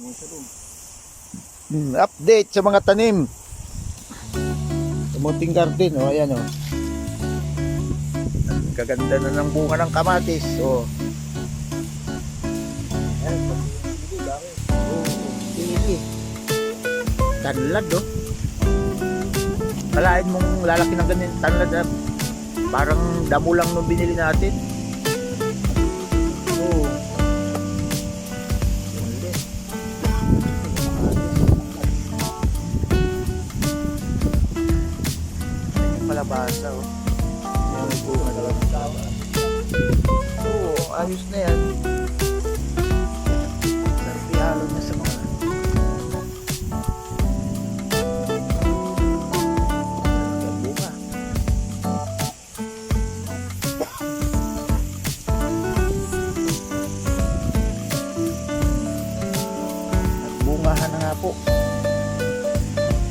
Hmm, update sa mga tanim. Sa munting garden, oh, ayan oh. Ang Gaganda na ng bunga ng kamatis, oh. Tanlad, oh. Kalain mong lalaki ng ganyan, tanlad, ah. Parang damo lang nung binili natin. Oh. Kalabasa, oh. Yung bunga na lang. Oo, ayos na yan. Narpihalo na sa mga Ayan, bunga. Nagbungahan na nga po.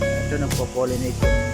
Ito nagpo-pollinate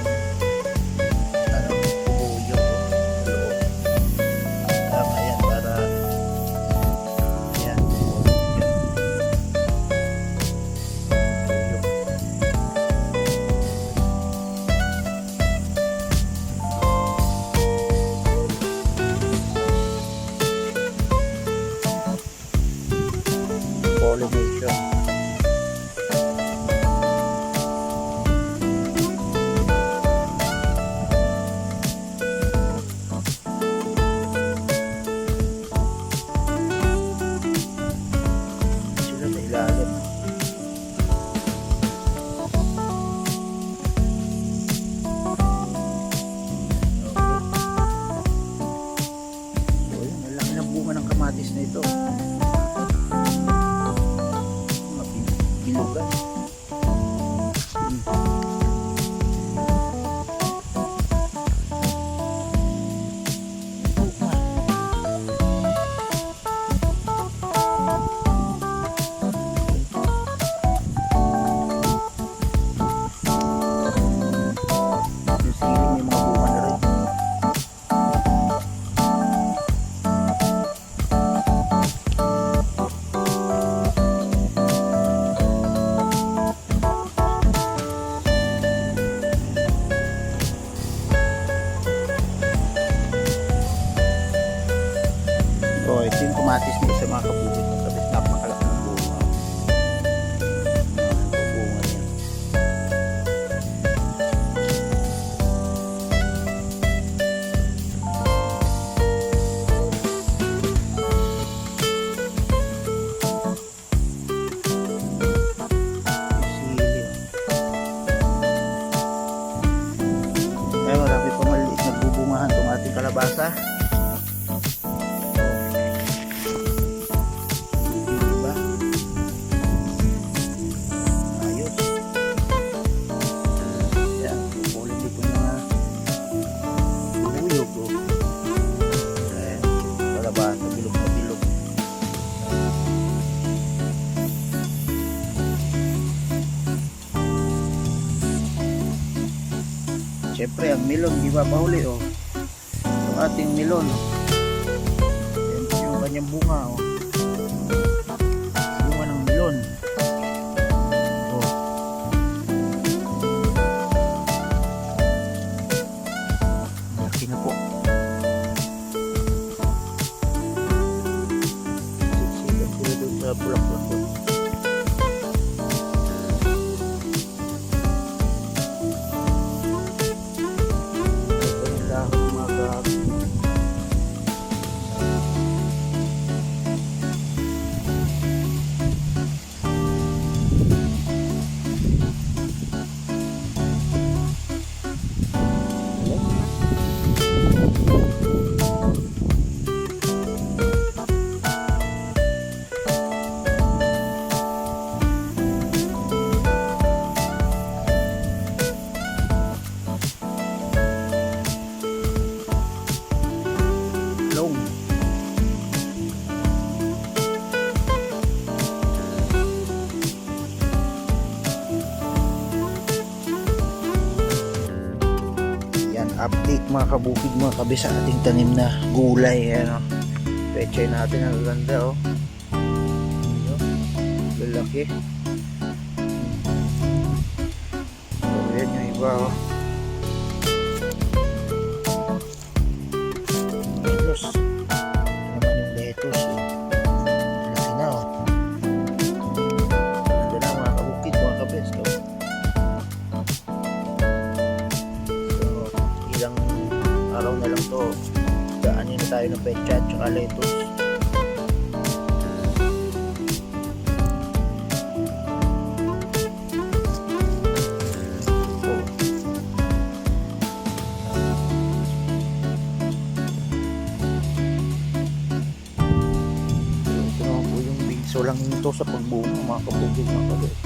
kamatis nito sa mga kabukit Siyempre, ang melon, di ba mahuli, oh. Yung ating melon. Yan po yung kanyang bunga, oh. Bunga ng melon. Oh. Laki na po. Siksikan sila doon sa bulaklak mga kabukid mga kabi sa ating tanim na gulay ano. pechay natin ang ganda oh. Lalaki. Oh, so yan yung iba oh. tayo ng pecha at saka lettuce. So lang ito sa pagbunga mga kapugil mga kapugil.